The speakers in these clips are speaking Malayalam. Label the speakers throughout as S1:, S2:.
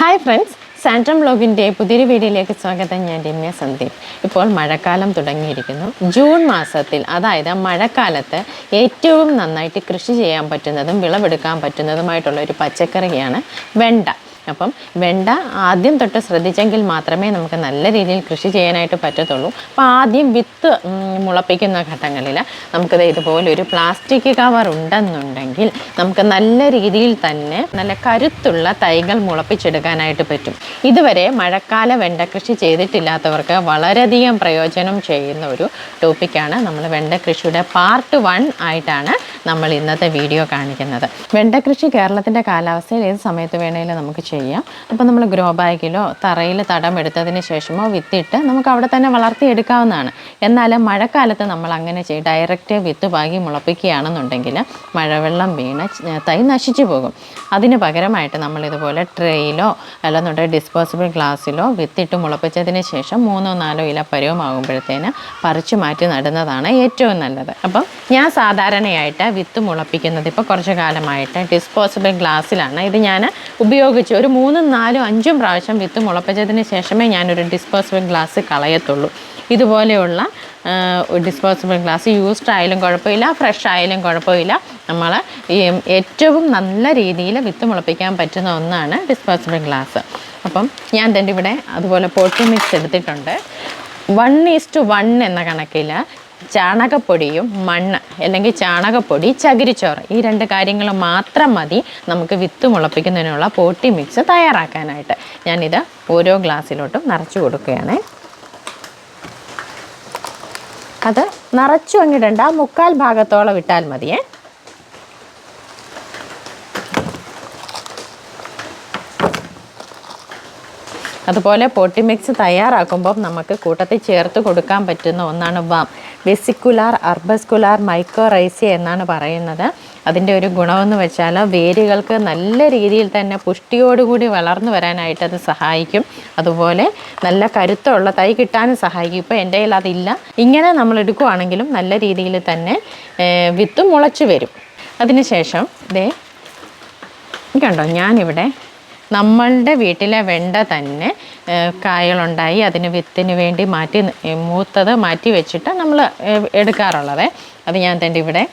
S1: ഹായ് ഫ്രണ്ട്സ് സാൻട്രം ബ്ലോഗിന്റെ പുതിയൊരു വീഡിയോയിലേക്ക് സ്വാഗതം. ഞാൻ രമ്യ സന്ദീപ്. ഇപ്പോൾ മഴക്കാലം തുടങ്ങിയിരിക്കുന്നു. ജൂൺ മാസത്തിൽ അതായത് മഴക്കാലത്ത് ഏറ്റവും നന്നായിട്ട് കൃഷി ചെയ്യാൻ പറ്റുന്നതും വിളവെടുക്കാൻ പറ്റുന്നതുമായിട്ടുള്ള ഒരു പച്ചക്കറിയാണ് വെണ്ട. അപ്പം വെണ്ട ആദ്യം തൊട്ട് ശ്രദ്ധിച്ചെങ്കിൽ മാത്രമേ നമുക്ക് നല്ല രീതിയിൽ കൃഷി ചെയ്യാനായിട്ട് പറ്റത്തുള്ളൂ. അപ്പോൾ ആദ്യം വിത്ത് മുളപ്പിക്കുന്ന ഘട്ടങ്ങളിൽ നമുക്കത് ഇതുപോലെ ഒരു പ്ലാസ്റ്റിക് കവർ ഉണ്ടെന്നുണ്ടെങ്കിൽ നമുക്ക് നല്ല രീതിയിൽ തന്നെ നല്ല കരുത്തുള്ള തൈകൾ മുളപ്പിച്ചെടുക്കാനായിട്ട് പറ്റും. ഇതുവരെ മഴക്കാല വെണ്ട കൃഷി ചെയ്തിട്ടില്ലാത്തവർക്ക് വളരെയധികം പ്രയോജനം ചെയ്യുന്ന ഒരു ടോപ്പിക്കാണ് നമ്മൾ വെണ്ട കൃഷിയുടെ പാർട്ട് വൺ ആയിട്ടാണ് നമ്മൾ ഇന്നത്തെ വീഡിയോ കാണിക്കുന്നത്. വെണ്ട കൃഷി കേരളത്തിന്റെ കാലാവസ്ഥയിൽ ഏത് സമയത്ത് വേണമെങ്കിലും നമുക്ക് ചെയ്യാം. അപ്പോൾ നമ്മൾ ഗ്രോ ബാഗിലോ തറയിൽ തടം എടുത്തതിന് ശേഷമോ വിത്തിട്ട് നമുക്ക് അവിടെ തന്നെ വളർത്തിയെടുക്കാവുന്നതാണ്. എന്നാൽ മഴക്കാലത്ത് നമ്മൾ അങ്ങനെ ചെയ്യും ഡയറക്റ്റ് വിത്ത് പാകി മുളപ്പിക്കുകയാണെന്നുണ്ടെങ്കിൽ മഴവെള്ളം വീണ് തൈ നശിച്ചു പോകും. അതിന് പകരമായിട്ട് നമ്മൾ ഇതുപോലെ ട്രെയിലോ അല്ലെന്നുണ്ടെങ്കിൽ ഡിസ്പോസിബിൾ ഗ്ലാസ്സിലോ വിത്തിട്ട് മുളപ്പിച്ചതിന് ശേഷം മൂന്നോ നാലോ ഇല പരുവമാകുമ്പോഴത്തേന് പറിച്ചു മാറ്റി നടുന്നതാണ് ഏറ്റവും നല്ലത്. അപ്പം ഞാൻ സാധാരണയായിട്ട് വിത്ത് മുളപ്പിക്കുന്നത് ഇപ്പോൾ കുറച്ച് കാലമായിട്ട് ഡിസ്പോസിബിൾ ഗ്ലാസ്സിലാണ് ഇത് ഞാൻ ഉപയോഗിച്ച് ഒരു മൂന്നും നാലും അഞ്ചും പ്രാവശ്യം വിത്ത് മുളപ്പിച്ചതിന് ശേഷമേ ഞാനൊരു ഡിസ്പോസിബിൾ ഗ്ലാസ് കളയത്തുള്ളൂ. ഇതുപോലെയുള്ള ഡിസ്പോസിബിൾ ഗ്ലാസ് യൂസ്ഡ് ആയാലും കുഴപ്പമില്ല ഫ്രഷ് ആയാലും കുഴപ്പമില്ല. നമ്മൾ ഏറ്റവും നല്ല രീതിയിൽ വിത്ത് മുളപ്പിക്കാൻ പറ്റുന്ന ഒന്നാണ് ഡിസ്പോസിബിൾ ഗ്ലാസ് അപ്പം ഞാൻ തന്നെ ഇവിടെ അതുപോലെ പോട്ടി മിക്സ് എടുത്തിട്ടുണ്ട്. വൺ ഈസ്റ്റ് വൺ എന്ന കണക്കിൽ ചാണകപ്പൊടിയും മണ്ണ് അല്ലെങ്കിൽ ചാണകപ്പൊടി ചകിരിച്ചോറ് ഈ രണ്ട് കാര്യങ്ങൾ മാത്രം മതി നമുക്ക് വിത്ത് മുളപ്പിക്കുന്നതിനുള്ള പോട്ടി മിക്സ് തയ്യാറാക്കാനായിട്ട്. ഞാനിത് ഓരോ ഗ്ലാസ്സിലോട്ടും നിറച്ചു കൊടുക്കുകയാണ്. അത് നിറച്ചു അങ്ങിടണ്ട മുക്കാൽ ഭാഗത്തോളം ഇട്ടാൽ മതിയേ. അതുപോലെ പൊട്ടി മിക്സ് തയ്യാറാക്കുമ്പോൾ നമുക്ക് കൂട്ടത്തിൽ ചേർത്ത് കൊടുക്കാൻ പറ്റുന്ന ഒന്നാണ് വാം. വെസിക്കുലാർ അർബസ്കുലാർ മൈക്രോറൈസിയ എന്നാണ് പറയുന്നത്. അതിന്റെ ഒരു ഗുണമെന്ന് വെച്ചാൽ വേരുകൾക്ക് നല്ല രീതിയിൽ തന്നെ പുഷ്ടിയോടുകൂടി വളർന്നു വരാനായിട്ട് അത് സഹായിക്കും. അതുപോലെ നല്ല കരുത്തുള്ള തൈ കിട്ടാനും സഹായിക്കും. ഇപ്പോൾ എന്റെ കയ്യിൽ അതില്ല. ഇങ്ങനെ നമ്മൾ എടുക്കുവാണെങ്കിലും നല്ല രീതിയിൽ തന്നെ വിത്ത് മുളച്ച് വരും. അതിനുശേഷം ഇതേ കണ്ടോ ഞാനിവിടെ നമ്മളുടെ വീട്ടിലെ വെണ്ട തന്നെ കായകളുണ്ടായി അതിന് വിത്തിന് വേണ്ടി മാറ്റി മൂത്തത് മാറ്റി വെച്ചിട്ട് നമ്മൾ എടുക്കാറുള്ളത്. അത് ഞാൻ തന്നെ ഇവിടെ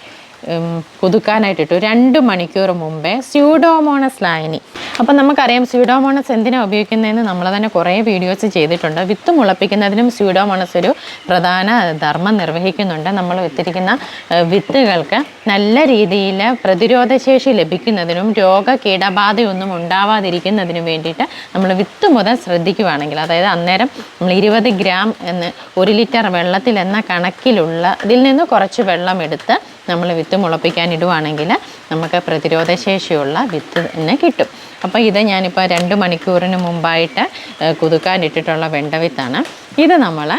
S1: പുതുക്കാനായിട്ടിട്ടു. രണ്ട് മണിക്കൂർ മുമ്പേ സ്യൂഡോമോണസ് ലായനി. അപ്പം നമുക്കറിയാം സ്യൂഡോമോണസ് എന്തിനാണ് ഉപയോഗിക്കുന്നതെന്ന് നമ്മൾ തന്നെ കുറേ വീഡിയോസ് ചെയ്തിട്ടുണ്ട്. വിത്ത് മുളപ്പിക്കുന്നതിനും സ്യൂഡോമോണസ് ഒരു പ്രധാന ധർമ്മം നിർവഹിക്കുന്നുണ്ട്. നമ്മൾ വിത്തിരിക്കുന്ന വിത്തുകൾക്ക് നല്ല രീതിയിൽ പ്രതിരോധശേഷി ലഭിക്കുന്നതിനും രോഗ കീടബാധയൊന്നും ഉണ്ടാവാതിരിക്കുന്നതിനും വേണ്ടിയിട്ട് നമ്മൾ വിത്ത് മുതൽ ശ്രദ്ധിക്കുകയാണെങ്കിൽ അതായത് അന്നേരം നമ്മൾ ഇരുപത് ഗ്രാം എന്ന് ഒരു ലിറ്റർ വെള്ളത്തിൽ എന്ന കണക്കിലുള്ള ഇതിൽ നിന്ന് കുറച്ച് വെള്ളം എടുത്ത് നമ്മൾ വിത്ത് മുളപ്പിക്കാൻ ഇടുവാണെങ്കിൽ നമുക്ക് പ്രതിരോധശേഷിയുള്ള വിത്ത് തന്നെ കിട്ടും. അപ്പോൾ ഇത് ഞാനിപ്പോൾ രണ്ട് മണിക്കൂറിന് മുമ്പായിട്ട് കുതുക്കാനിട്ടിട്ടുള്ള വെണ്ട വിത്താണ്. ഇത് നമ്മൾ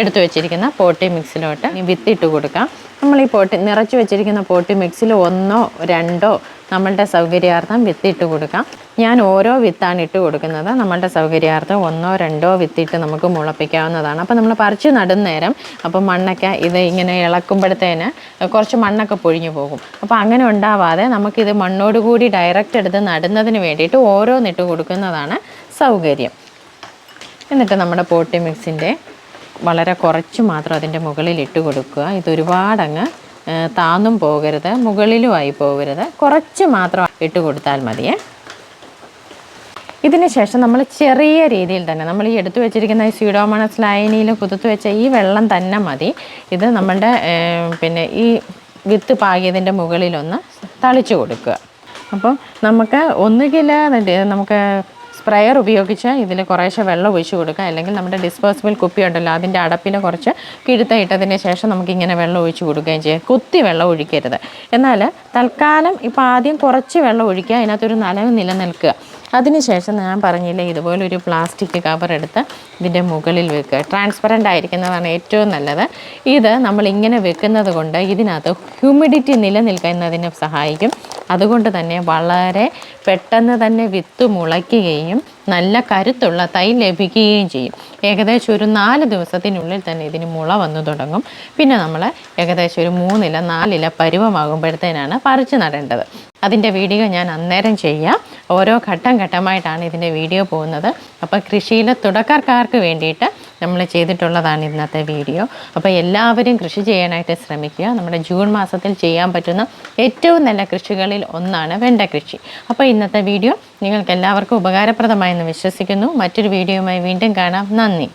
S1: എടുത്തു വെച്ചിരിക്കുന്ന പോട്ടി മിക്സിലോട്ട് വിത്തിട്ട് കൊടുക്കാം. നമ്മൾ ഈ പോട്ടി നിറച്ച് വെച്ചിരിക്കുന്ന പോട്ടി മിക്സിൽ ഒന്നോ രണ്ടോ നമ്മളുടെ സൗകര്യാർത്ഥം വിത്തിട്ട് കൊടുക്കാം. ഞാൻ ഓരോ വിത്താണ് ഇട്ട് കൊടുക്കുന്നത്. നമ്മളുടെ സൗകര്യാർത്ഥം ഒന്നോ രണ്ടോ വിത്തിട്ട് നമുക്ക് മുളപ്പിക്കാവുന്നതാണ്. അപ്പോൾ നമ്മൾ പറിച്ച് നടുന്നേരം അപ്പോൾ മണ്ണൊക്കെ ഇത് ഇങ്ങനെ ഇളക്കുമ്പോഴത്തേന് കുറച്ച് മണ്ണൊക്കെ പൊഴിഞ്ഞു പോകും. അപ്പോൾ അങ്ങനെ ഉണ്ടാവാതെ നമുക്കിത് മണ്ണോടുകൂടി ഡയറക്റ്റ് എടുത്ത് നടുന്നതിന് വേണ്ടിയിട്ട് ഓരോന്നിട്ട് കൊടുക്കുന്നതാണ് സൗകര്യം. എന്നിട്ട് നമ്മുടെ പോട്ടി മിക്സിന്റെ വളരെ കുറച്ച് മാത്രം അതിന്റെ മുകളിൽ ഇട്ട് കൊടുക്കുക. ഇത് ഒരുപാടങ്ങ് താന്നും പോകരുത് മുകളിലുമായി പോകരുത്. കുറച്ച് മാത്രം ഇട്ട് കൊടുത്താൽ മതിയേ. ഇതിന് ശേഷം നമ്മൾ ചെറിയ രീതിയിൽ തന്നെ നമ്മൾ ഈ എടുത്തു വെച്ചിരിക്കുന്ന ഈ സ്യൂഡോമണസ് ലൈനിയിൽ കുതിർത്ത് വെച്ച ഈ വെള്ളം തന്നെ മതി. ഇത് നമ്മളുടെ പിന്നെ ഈ വിത്ത് പാകിയതിന്റെ മുകളിലൊന്ന് തളിച്ചു കൊടുക്കുക. അപ്പം നമുക്ക് ഒന്നുകിൽ നമുക്ക് സ്പ്രെയർ ഉപയോഗിച്ച് ഇതിൽ കുറേശ്ശെ വെള്ളം ഒഴിച്ച് കൊടുക്കുക അല്ലെങ്കിൽ നമ്മുടെ ഡിസ്പോസിബിൾ കുപ്പി ഉണ്ടല്ലോ അതിന്റെ അടപ്പിനെ കുറച്ച് കിഴുത്തയിട്ടതിന് ശേഷം നമുക്കിങ്ങനെ വെള്ളം ഒഴിച്ച് കൊടുക്കുകയും ചെയ്യാം. കുത്തി വെള്ളം ഒഴിക്കരുത്. എന്നാൽ തൽക്കാലം ഇപ്പോൾ ആദ്യം കുറച്ച് വെള്ളം ഒഴിക്കുക അതിനകത്തൊരു നനവ് നിലനിൽക്കുക. അതിനുശേഷം ഞാൻ പറഞ്ഞില്ലേ ഇതുപോലൊരു പ്ലാസ്റ്റിക് കവർ എടുത്ത് ഇതിന്റെ മുകളിൽ വെക്കുക. ട്രാൻസ്പെറന്റ് ആയിരിക്കുന്നതാണ് ഏറ്റവും നല്ലത്. ഇത് നമ്മൾ ഇങ്ങനെ വെക്കുന്നത് കൊണ്ട് ഇതിനകത്ത് ഹ്യൂമിഡിറ്റി നിലനിൽക്കുന്നതിന് സഹായിക്കും. അതുകൊണ്ട് തന്നെ വളരെ പെട്ടെന്ന് തന്നെ വിത്ത് മുളയ്ക്കുകയും നല്ല കരുത്തുള്ള തൈ ലഭിക്കുകയും ചെയ്യും. ഏകദേശം ഒരു നാല് ദിവസത്തിനുള്ളിൽ തന്നെ ഇതിന് മുള വന്നു തുടങ്ങും. പിന്നെ നമ്മൾ ഏകദേശം ഒരു മൂന്നില നാലില പരുവമാകുമ്പോഴത്തേനാണ് പറിച്ചു നടേണ്ടത്. അതിന്റെ വീഡിയോ ഞാൻ അന്നേരം ചെയ്യാം. ഓരോ ഘട്ടം ഘട്ടമായിട്ടാണ് ഇതിന്റെ വീഡിയോ പോകുന്നത്. അപ്പോൾ കൃഷിയിലെ തുടക്കക്കാർക്ക് വേണ്ടിയിട്ട് നമ്മൾ ചെയ്തിട്ടുള്ളതാണ് ഇന്നത്തെ വീഡിയോ. അപ്പോൾ എല്ലാവരും കൃഷി ചെയ്യാനായിട്ട് ശ്രമിക്കുക. നമ്മുടെ ജൂൺ മാസത്തിൽ ചെയ്യാൻ പറ്റുന്ന ഏറ്റവും നല്ല കൃഷികളിൽ ഒന്നാണ് വെണ്ട കൃഷി. അപ്പോൾ ഇന്നത്തെ വീഡിയോ നിങ്ങൾക്ക് എല്ലാവർക്കും ഉപകാരപ്രദമായെന്ന് വിശ്വസിക്കുന്നു. മറ്റൊരു വീഡിയോയുമായി വീണ്ടും കാണാം. നന്ദി.